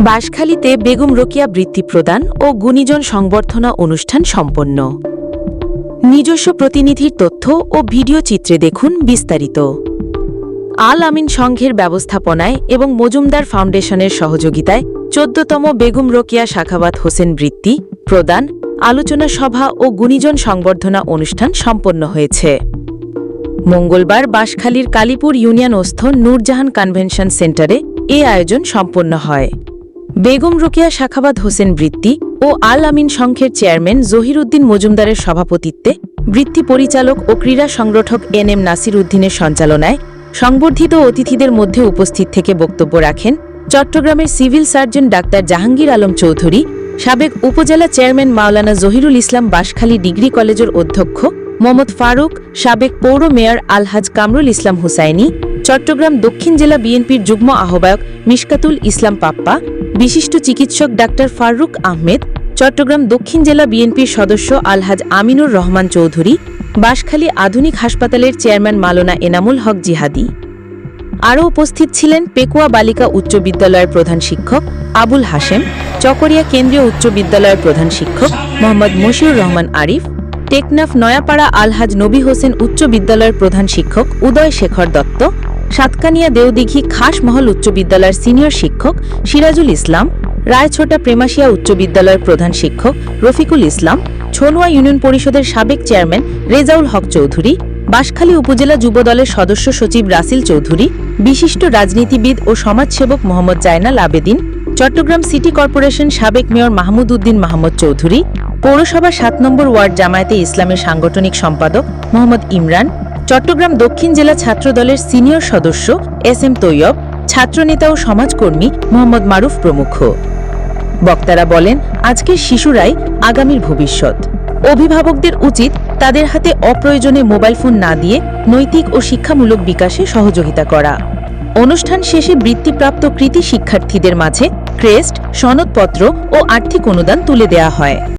বাঁশখালীতে বেগম রোকিয়া বৃত্তি প্রদান ও গুণীজন সংবর্ধনা অনুষ্ঠান সম্পন্ন। নিজস্ব প্রতিনিধির তথ্য ও ভিডিও চিত্রে দেখুন বিস্তারিত। আল আমিন সংঘের ব্যবস্থাপনায় এবং মজুমদার ফাউন্ডেশনের সহযোগিতায় চোদ্দতম বেগম রোকিয়া শাখাবাত হোসেন বৃত্তি প্রদান, আলোচনা সভা ও গুণীজন সংবর্ধনা অনুষ্ঠান সম্পন্ন হয়েছে। মঙ্গলবার বাঁশখালীর কালীপুর ইউনিয়নস্থ নূরজাহান কনভেনশন সেন্টারে এ আয়োজন সম্পন্ন হয়। বেগম রোকেয়া শাখাবাদ হোসেন বৃত্তি ও আল আমিন সংঘের চেয়ারম্যান জহির উদ্দিন মজুমদারের সভাপতিত্বে বৃত্তি পরিচালক ও ক্রীড়া সংগঠক এন এম নাসির উদ্দিনের সঞ্চালনায় সংবর্ধিত অতিথিদের মধ্যে উপস্থিত থেকে বক্তব্য রাখেন চট্টগ্রামের civil surgeon doctor Jahangir Alam Chowdhury, সাবেক উপজেলা চেয়ারম্যান মাওলানা জহিরুল ইসলাম বাঁশখালী ডিগ্রি কলেজের অধ্যক্ষ মোহাম্মদ ফারুক, সাবেক পৌর মেয়র আলহাজ কামরুল ইসলাম হুসাইনি, চট্টগ্রাম দক্ষিণ জেলা বিএনপির যুগ্ম আহ্বায়ক মিশকাতুল ইসলাম পাপ্পা, বিশিষ্ট চিকিৎসক ডাক্তার ফারুক আহমেদ, চট্টগ্রাম দক্ষিণ জেলা বিএনপির সদস্য আলহাজ আমিনুর রহমান চৌধুরী, বাঁশখালী আধুনিক হাসপাতালের চেয়ারম্যান মালোনা এনামুল হক জিহাদি। আরও উপস্থিত ছিলেন পেকুয়া বালিকা উচ্চ বিদ্যালয়ের প্রধান শিক্ষক আবুল হাশেম, চকরিয়া কেন্দ্রীয় উচ্চ বিদ্যালয়ের প্রধান শিক্ষক মোহাম্মদ মশিউর রহমান আরিফ টেকনাফ নয়াপাড়া আলহাজ নবী হোসেন উচ্চ বিদ্যালয়ের প্রধান শিক্ষক উদয় শেখর দত্ত, সাতকানিয়া দেওদিঘি খাসমহল উচ্চ বিদ্যালয়ের সিনিয়র শিক্ষক সিরাজুল ইসলাম, রায়ছোটা প্রেমাশিয়া উচ্চ বিদ্যালয়ের প্রধান শিক্ষক রফিকুল ইসলাম, ছনুয়া ইউনিয়ন পরিষদের সাবেক চেয়ারম্যান রেজাউল হক চৌধুরী, বাঁশখালী উপজেলা যুবদলের সদস্য সচিব রাসিল চৌধুরী, বিশিষ্ট রাজনীতিবিদ ও সমাজসেবক মোহাম্মদ জায়নাল আবেদিন, চট্টগ্রাম সিটি কর্পোরেশন সাবেক মেয়র মাহমুদ উদ্দিন মাহমুদ চৌধুরী পৌরসভা সাত নম্বর ওয়ার্ড জামায়াতে ইসলামের সাংগঠনিক সম্পাদক মোহাম্মদ ইমরান, চট্টগ্রাম দক্ষিণ জেলা ছাত্রদলের সিনিয়র সদস্য এস এম তৈয়ব, ছাত্রনেতা ও সমাজকর্মী মোহাম্মদ মারুফ প্রমুখ। বক্তারা বলেন, আজকের শিশুরাই আগামীর ভবিষ্যৎ। অভিভাবকদের উচিত তাদের হাতে অপ্রয়োজনে মোবাইল ফোন না দিয়ে নৈতিক ও শিক্ষামূলক বিকাশে সহযোগিতা করা। অনুষ্ঠান শেষে বৃত্তিপ্রাপ্ত কৃতি শিক্ষার্থীদের মাঝে ক্রেস্ট, সনদপত্র ও আর্থিক অনুদান তুলে দেয়া হয়।